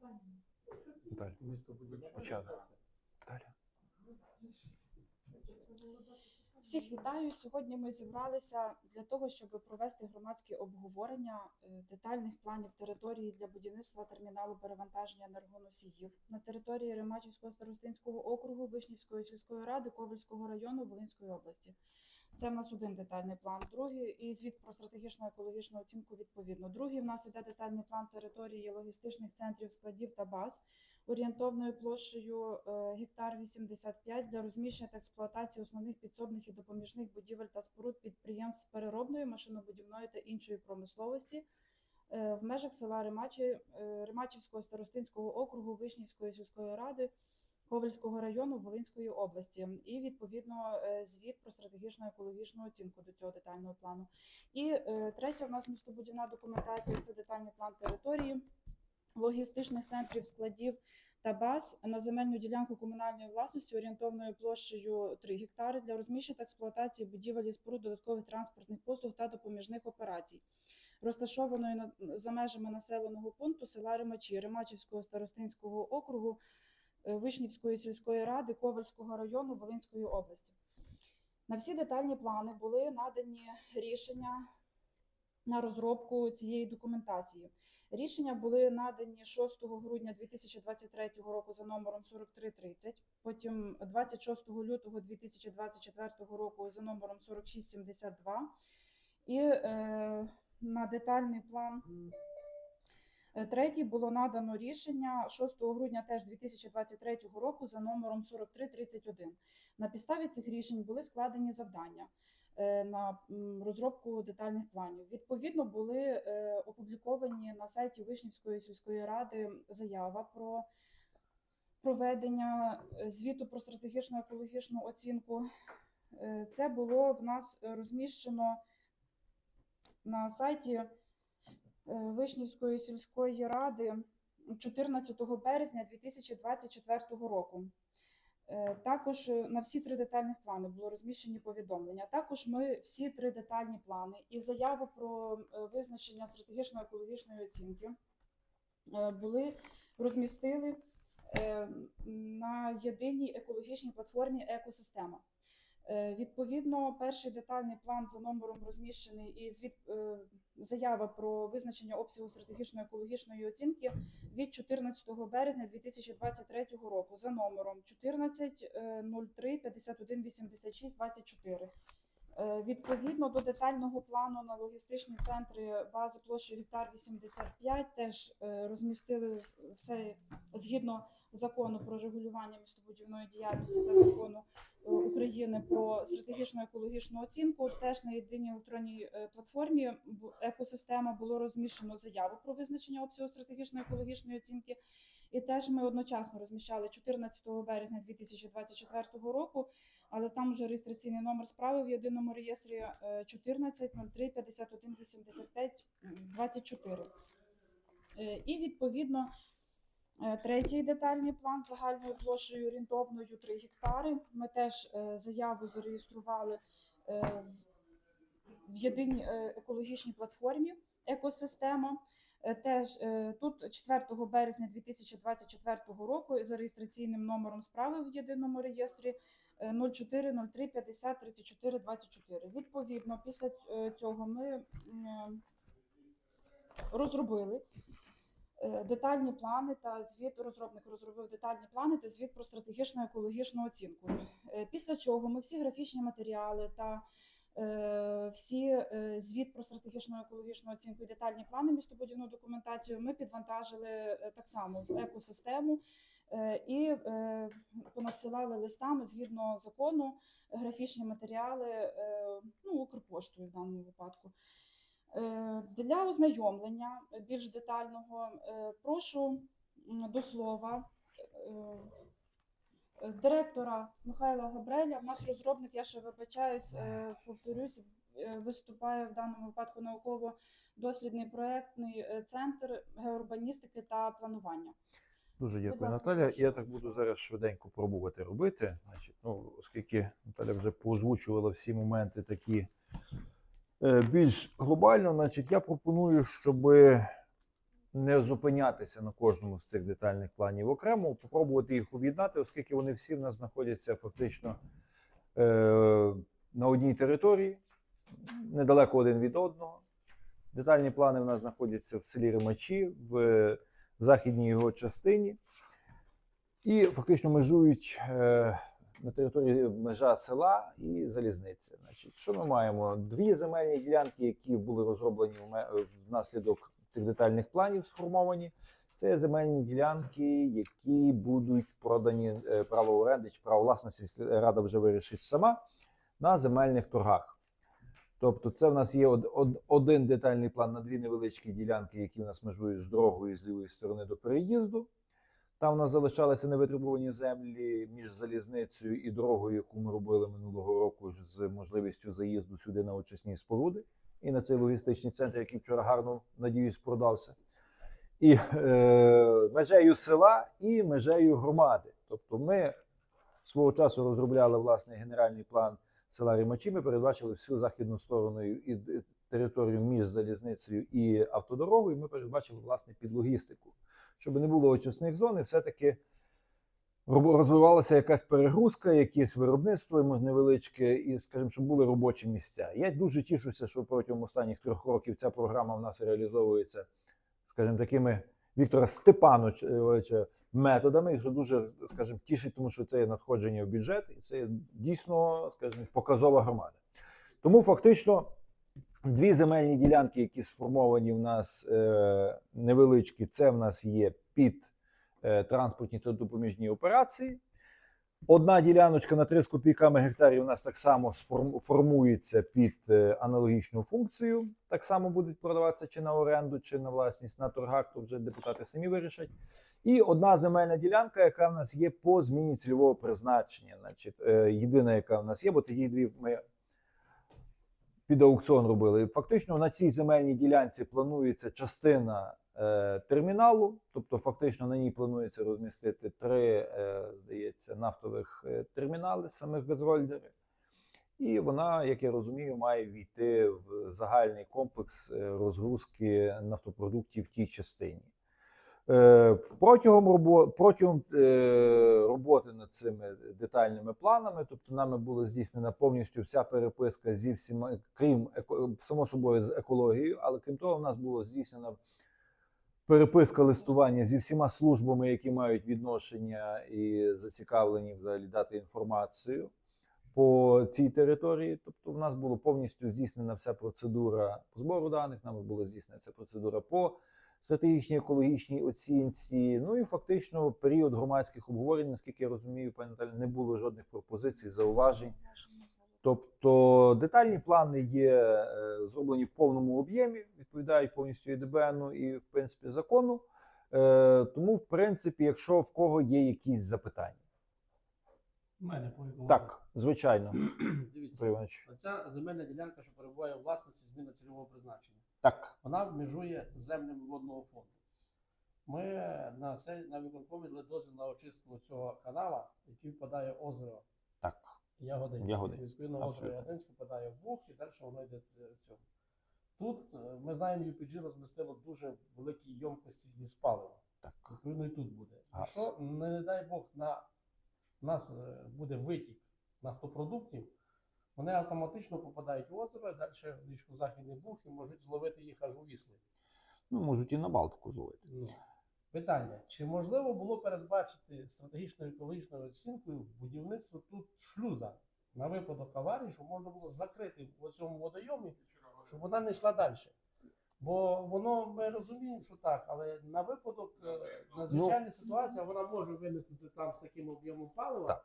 Далі. Далі. Всіх вітаю. Сьогодні ми зібралися для того, щоб провести громадське обговорення е, детальних планів території для будівництва терміналу перевантаження енергоносіїв на території Римачівського старостинського округу Вишнівської сільської ради Ковальського району Волинської області. Це в нас один детальний план. Другий і звіт про стратегічну екологічну оцінку відповідно. Другий в нас іде детальний план території логістичних центрів складів та баз орієнтовною площею е, гектар 85 для розміщення та експлуатації основних підсобних і допоміжних будівель та споруд підприємств переробної, машинобудівної та іншої промисловості е, в межах села Римачі, е, Римачівського старостинського округу Вишнівської сільської ради Ковальського району Волинської області, і відповідно е, звіт про стратегічну екологічну оцінку до цього детального плану. І е, третя в нас містобудівна документація це детальний план території логістичних центрів складів та баз на земельну ділянку комунальної власності орієнтовною площею 3 гектари для розміщення та експлуатації будівель і споруд додаткових транспортних послуг та допоміжних операцій, розташованої за межами населеного пункту села Римачі Римачівського старостинського округу Вишнівської сільської ради Ковальського району Волинської області. На всі детальні плани були надані рішення на розробку цієї документації. Рішення були надані 6 грудня 2023 року за номером 4330, потім 26 лютого 2024 року за номером 4672. І е, на детальний план е, третій було надано рішення 6 грудня теж 2023 року за номером 4331. На підставі цих рішень були складені завдання е, на розробку детальних планів. Відповідно, були е, опубліковані на сайті Вишнівської сільської ради заява про проведення е, звіту про стратегічну екологічну оцінку. Е, Це було в нас розміщено на сайті е, Вишнівської сільської ради 14 березня 2024 року. Е, Також е, на всі три детальних плани було розміщені повідомлення. Також ми всі три детальні плани і заяву про е, визначення стратегічної екологічної оцінки е, були розмістили е, на єдиній екологічній платформі екосистема. Е, Відповідно, перший детальний план за номером розміщений і звіт е, заява про визначення обсягу стратегічної екологічної оцінки від 14 березня 2023 року за номером 14 е, 03 51 86 24. Відповідно до детального плану на логістичні центри бази площею гектар 85 теж розмістили все згідно закону про регулювання містобудівної діяльності та закону е, України про стратегічну екологічну оцінку. Теж на єдиній електронній е, платформі екосистема було розміщено заяву про визначення обсягу стратегічної екологічної оцінки. І теж ми одночасно розміщали 14 березня 2024 року, але там вже реєстраційний номер справи в єдиному реєстрі е, 14 03 51 85 24. Е, І відповідно третій детальний план загальною площею орієнтовною 3 гектари. Ми теж е, заяву зареєстрували е, в- єдиній е, екологічній платформі екосистема. Е, Теж е, тут 4 березня 2024 року за реєстраційним номером справи в єдиному реєстрі е, 04 03 50 34 24. Відповідно, після е, цього ми е, розробили е, детальні плани та звіт розробник розробив детальні плани та звіт про стратегічну екологічну оцінку. Е, Після чого ми всі графічні матеріали та е, всі е, звіт про стратегічну екологічну оцінку і детальні плани містобудівну документацію ми підвантажили е, так само в екосистему е, і е, понадсилали листами згідно закону графічні матеріали е, ну, Укрпоштою в даному випадку. Е, Для ознайомлення більш детального е, прошу до слова е, директора Михайла Габреля. У нас розробник, я ще вибачаюсь, повторюсь, виступає в даному випадку науково-дослідний проєктний центр геоурбаністики та планування. Дуже дякую, Наталя. Я так буду зараз швиденько пробувати робити. Значить, ну, оскільки Наталя вже поозвучувала всі моменти такі більш глобально, значить, я пропоную, щоб не зупинятися на кожному з цих детальних планів окремо, попробувати їх об'єднати, оскільки вони всі в нас знаходяться фактично е, на одній території, недалеко один від одного. Детальні плани в нас знаходяться в селі Римачі, в західній його частині, і фактично межують е, на території межа села і залізниці. Значить, що ми маємо? Дві земельні ділянки, які були розроблені внаслідок цих детальних планів, сформовані. Це земельні ділянки, які будуть продані е, право оренди чи право власності, рада вже вирішить сама на земельних торгах. Тобто, це в нас є од- од- один детальний план на дві невеличкі ділянки, які в нас межують з дорогою з лівої сторони до переїзду. Там у нас залишалися невитребувані землі між залізницею і дорогою, яку ми робили минулого року з можливістю заїзду сюди на очисні споруди і на цей логістичний центр, який вчора гарно, надіюсь, продався. І е, межею села і межею громади. Тобто ми свого часу розробляли власний генеральний план села Римачі. Ми передбачили всю західну сторону і територію між залізницею і автодорогою. Ми передбачили власне під логістику, щоб не було очисних зон, і все-таки розвивалася якась перегрузка, якесь виробництво невеличке, і, скажімо, щоб були робочі місця. Я дуже тішуся, що протягом останніх трьох років ця програма в нас реалізовується, скажімо, такими Віктора Степановича методами, і що дуже, скажімо, тішить, тому що це є надходження в бюджет, і це є дійсно, скажімо, показова громада. Тому фактично. Дві земельні ділянки, які сформовані в нас е, невеличкі, це в нас є під е, транспортні та допоміжні операції. Одна діляночка на 3 з копійками гектарів у нас так само формується під е, аналогічну функцію. Так само будуть продаватися чи на оренду, чи на власність на торгах, то вже депутати самі вирішать. І одна земельна ділянка, яка в нас є по зміні цільового призначення. Значить, е, єдина, яка в нас є, бо тоді дві ми під аукціон робили. Фактично на цій земельній ділянці планується частина е, терміналу, тобто фактично на ній планується розмістити три, е, здається, нафтових е, термінали, самих газрольдери. І вона, як я розумію, має війти в загальний комплекс е, розгрузки нафтопродуктів в тій частині. Е, Протягом, робо, протягом е, роботи над цими детальними планами, тобто нами була здійснена повністю вся переписка зі всіма, крім само собою з екологією, але крім того, в нас було здійснена переписка листування зі всіма службами, які мають відношення і зацікавлені взагалі дати інформацію по цій території. Тобто, в нас було повністю здійснена вся процедура збору даних, нами була здійснена вся процедура по стратегічній екологічній оцінці. Ну і фактично період громадських обговорень, наскільки я розумію, пані Наталі, не було жодних пропозицій, зауважень. Тобто детальні плани є е, зроблені в повному об'ємі, відповідають повністю ІДБНу і, в принципі, закону. Е, Тому, в принципі, якщо в кого є якісь запитання, У мене по екології. так, звичайно, Дивіться, оця земельна ділянка, що перебуває у власності зміна цільового призначення, Так, вона межує з землями водного фонду. Ми на це на виконкомі дали дозвіл на очистку цього канала, який впадає в озеро так. Ягодинське. Ягодинське, Відповідно, озеро. Ягодинське впадає в Буг і далі воно йде в цьому. Тут е, ми знаємо, UPG розмістило дуже великі ємкості із палива. Так. Відповідно, і тут буде. Газ. Якщо, не, дай Бог, на нас е, буде витік нафтопродуктів, вони автоматично попадають в озеро, далі в річку Західний Буг і можуть зловити їх аж у вісли. Ну, можуть і на Балтику зловити. Ну, Питання: чи можливо було передбачити стратегічною екологічною оцінкою будівництво тут шлюза на випадок аварії, щоб можна було закрити в цьому водойомі, щоб вона не йшла далі? Бо воно ми розуміємо, що так, але на випадок е, надзвичайної ситуації вона може виникнути там з таким об'ємом палива, Так.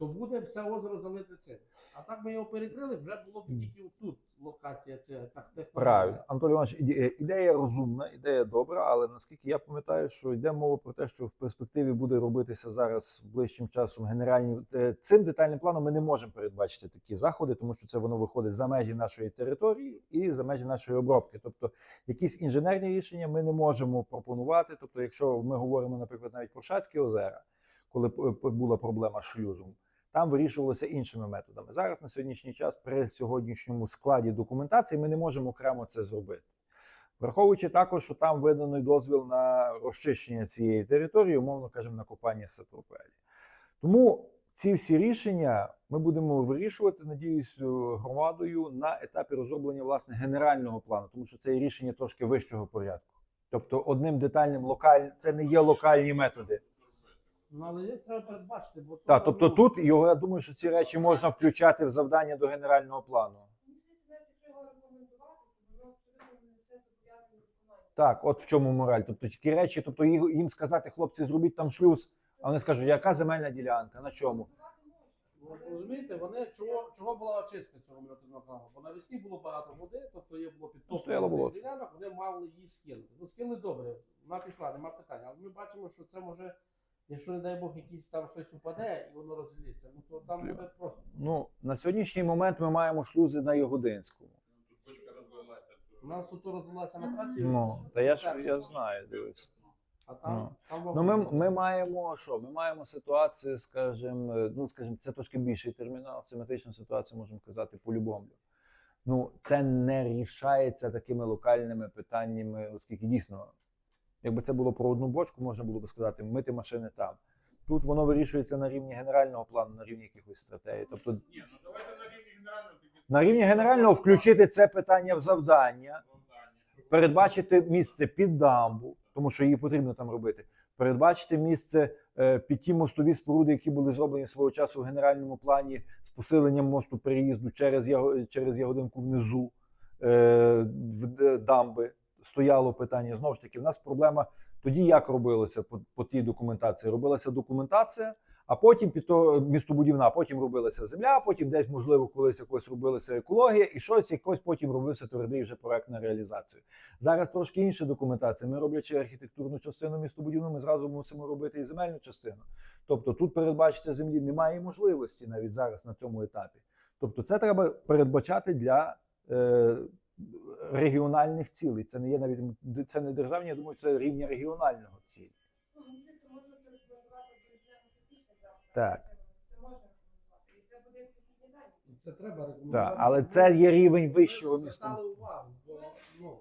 То буде все озеро залите цим. А так ми його перекрили, вже було б тільки тут локація ця так. Правильно, Анатолій Іванович, ідея розумна, ідея добра, але наскільки я пам'ятаю, що йде мова про те, що в перспективі буде робитися зараз ближчим часом генеральні е, цим детальним планом. Ми не можемо передбачити такі заходи, тому що це воно виходить за межі нашої території і за межі нашої обробки. Тобто, якісь інженерні рішення ми не можемо пропонувати. Тобто, якщо ми говоримо, наприклад, навіть про Шацькі озера, коли була проблема з шлюзом. Там вирішувалося іншими методами. Зараз на сьогоднішній час, при сьогоднішньому складі документації, ми не можемо окремо це зробити. Враховуючи також, що там виданий дозвіл на розчищення цієї території, умовно кажемо, на копання сапропелі. Тому ці всі рішення ми будемо вирішувати, надіюсь, е, громадою на етапі розроблення власне генерального плану, тому що це є рішення трошки вищого порядку. Тобто, одним детальним локаль... це не є локальні методи. Ну, але їх треба передбачити, бо Так, то, тобто ну, тут його я думаю, що ці речі можна включати в завдання до генерального плану. Так, от в чому мораль. Тобто такі речі, тобто їх- їм сказати, хлопці, зробіть там шлюз, а вони скажуть, яка земельна ділянка, на чому? Ну, розумієте, вони чого, чого була очистка цього меліоративного каналу? Бо навесні було багато води, тобто є було стояло підтоплено болото. ділянок, вони мали її скинути. Ну, скинули добре, вона пішла, нема питань. Але ми бачимо, що це може, якщо, не дай Бог, якийсь там щось упаде і воно розвалиться, ну то там буде просто. Ну, на сьогоднішній момент ми маємо шлюзи на Ягодинському. У нас тут розлилася на трасі. Ну, та я ж я знаю, дивись. А там, Ну. там Ну, ми, ми маємо що? Ми маємо ситуацію, скажімо, е, ну скажімо, це трошки більший термінал, симетрична ситуація, можемо казати, по-любому. Ну, це не рішається такими локальними питаннями, оскільки дійсно, якби це було про одну бочку, можна було би сказати, мити машини там. Тут воно вирішується на рівні генерального плану, на рівні якихось стратегій. Тобто, Ні, ну давайте на рівні генерального на рівні генерального включити це питання в завдання, передбачити місце під дамбу, тому що її потрібно там робити. Передбачити місце е, під ті мостові споруди, які були зроблені свого часу в генеральному плані з посиленням мосту переїзду через через Ягодинку внизу е, в дамби. Стояло питання. Знову ж таки, в нас проблема тоді як робилося по, по тій документації? Робилася документація, а потім під то містобудівна, потім робилася земля, потім десь, можливо, колись якось робилася екологія, і щось якось потім робився твердий вже проект на реалізацію. Зараз трошки інша документація. Ми роблячи архітектурну частину містобудівну, ми зразу мусимо робити і земельну частину. Тобто тут передбачити землі немає можливості навіть зараз на цьому етапі. Тобто, це треба передбачати для е, регіональних цілей. Це не є навіть це не державні, я думаю, це рівня регіонального цілі. Ну, здається, можна це заходів. Так. Це можна. І це буде. І Це треба рекомендувати. Так, але це є рівень вищого Ми міста. звертали увагу, бо, ну,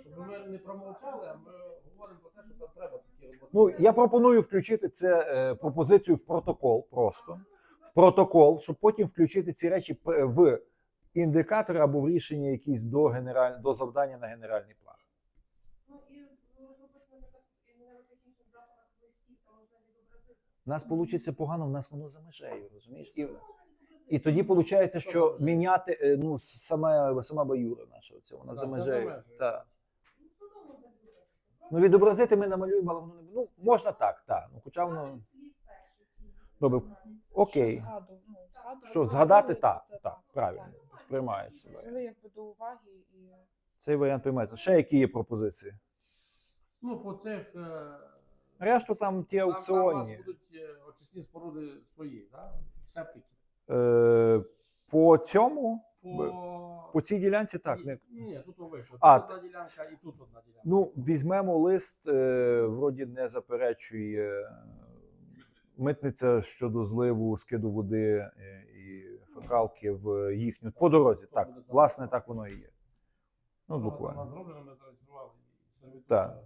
щоб ми не промовчали, а ми говоримо про те, що там треба такі роботи. Ну я пропоную включити це е, пропозицію в протокол просто в протокол, щоб потім включити ці речі в індикатори або в рішення якісь до генераль... до завдання на генеральний план. Ну і ну, в нас вийде погано, в нас воно за межею, розумієш? І, і тоді виходить, що міняти е, ну саме сама баюра наша, оця, вона за Так, межею. за межею. Так. Ну, можна відобразити. Ну ми намалюємо, але воно не ну можна так, так. Ну хоча воно Добре. окей. Ну, Що згадати, так, так, правильно. Приймається. Взяли якби до уваги і Цей варіант приймається. Ще які є пропозиції? Ну, по цих е, Решту там ті там, там у вас аукціонні. будуть е, очисні споруди свої, да? септики. Е, по цьому, По... по цій ділянці так. ні, Не... ні, тут вийшло. Тут А, одна ділянка і тут одна ділянка. Ну, візьмемо лист, е, вроді не заперечує е, митниця щодо зливу, скиду води е, і фекалки в їхню по дорозі. Так, власне, так воно і є. Ну, Вона буквально. зроблена, ми зареєстрували сервітут Так.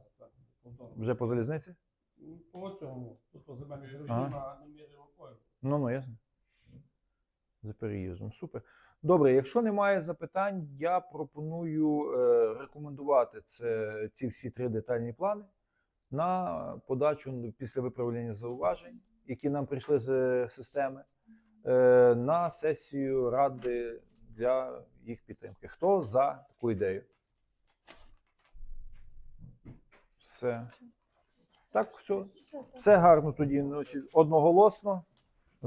Вже по залізниці? Ну, По цьому, тут по земельній Ага. на немірі рукою. Ну, ну, ясно. За переїздом. Супер. Добре, якщо немає запитань, я пропоную е, рекомендувати це, ці всі три детальні плани на подачу після виправлення зауважень, які нам прийшли з е, системи, на сесію ради для їх підтримки. Хто за таку ідею? Все. Так, все. все, гарно тоді. Одноголосно.